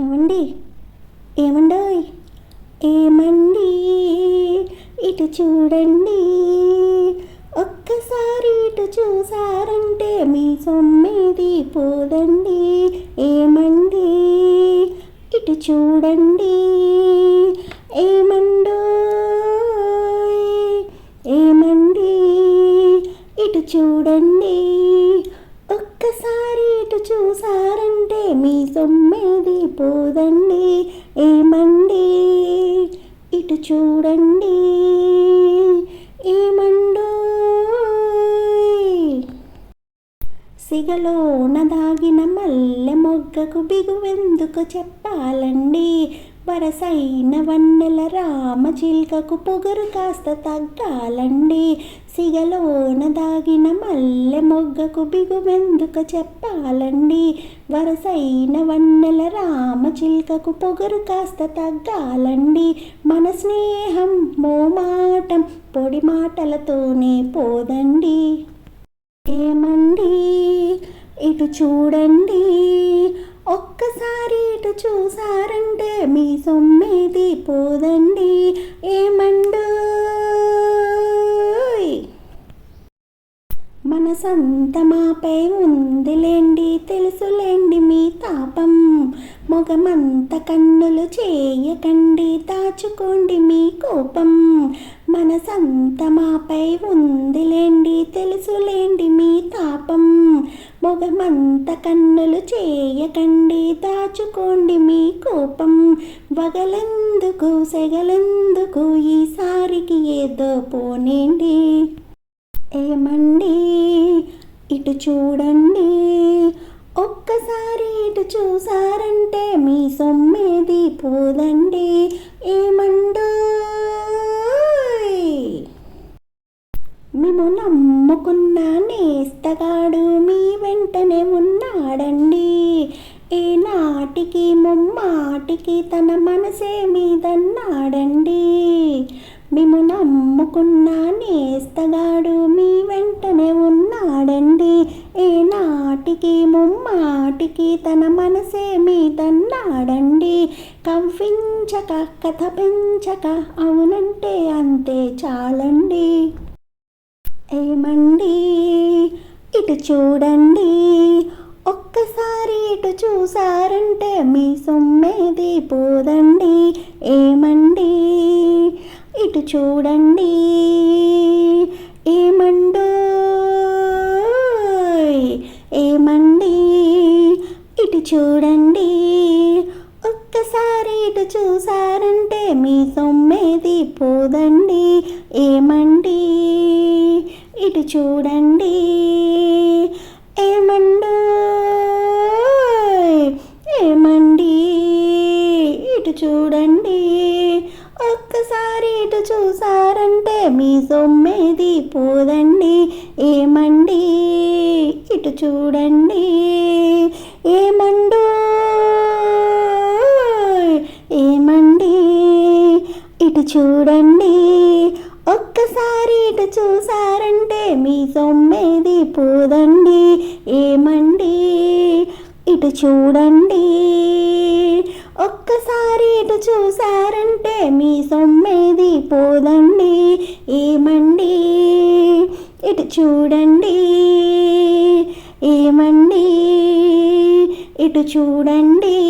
ఏమండి? ఏమండోయ్? ఏమండి? ఇటు చూడండి? ఒక్కసారి ఇటు చూసారంటే మీ సొమ్మేది పోదండి. ఏమండి? ఇటు చూడండి? ఏమండోయ్? ఏమండి? ఇటు చూడండి? ఒక్కసారి ఇటు చూసారంటే మీ సొమ్మేది పోదండి ఏమండి? ఇటు చూడండి. సిగలోన దాగిన మల్లె మొగ్గకు బిగువెందుకు చెప్పాలండి. వరసైన వన్నెల రామ చిల్కకు పొగరు కాస్త తగ్గాలండి. సిగలోన దాగిన మల్లె మొగ్గకు బిగువెందుకు చెప్పాలండి. వరసైన వన్నెల రామ చిల్కకు పొగరు కాస్త తగ్గాలండి. మన స్నేహం మోమాటం పొడి మాటలతోనే పోదండి. ఇటు చూడండి ఒక్కసారి ఇటు చూసారంటే మీ సొమ్మేది పోదండి ఏమండు మనసంత మాపై ఉందిలేండి తెలుసులేండి మీ తాపం. మొగమంత కన్నులు చేయకండి దాచుకోండి మీ కోపం. మనసంత మాపై ఉందిలేండి తెలుసులేండి మీ తాపం. మొగమంత కన్నులు చేయకండి దాచుకోండి మీ కోపం. వగలందుకు సెగలందుకు ఈసారికి ఏదో పోనేండి ఏమండి? ఇటు చూడండి. ఒక్కసారి ఇటు చూసారంటే మీ సొమ్మేది పోదండి. మీ వెంటనే ఉన్నాడండి. ఏ నాటికి ముమ్మాటికి తన మనసే మీదన్నాడండి. మేము నమ్ముకున్న నేస్తగాడు మీ వెంటనే ఉన్నాడండి. ఏ నాటికి ముమ్మాటికి తన మనసే మీదన్నాడండి. కవ్వించక కథ పెంచక అవునంటే అంతే చాలండి. ఏమండి? ఇటు చూడండి. ఒక్కసారి ఇటు చూసారంటే మీ సొమ్మేది పోదండి. ఏమండి? ఇటు చూడండి. ఏమండు? ఏమండి? ఇటు చూడండి. ఒక్కసారి ఇటు చూసారంటే మీ సొమ్మేది పోదండి. ఏమండి? ఇటు చూడండి. ఏమండు? ఏమండి? ఇటు చూడండి. ఒక్కసారి ఇటు చూసారంటే మీ సొమ్మేది పోదండి. ఏమండి? ఇటు చూడండి. చూసారంటే మీ సొమ్మేది పోదండి. ఏమండి? ఇటు చూడండి. ఒక్కసారి ఇటు చూసారంటే మీ సొమ్మేది పోదండి. ఏమండి? ఇటు చూడండి. ఏమండి? ఇటు చూడండి.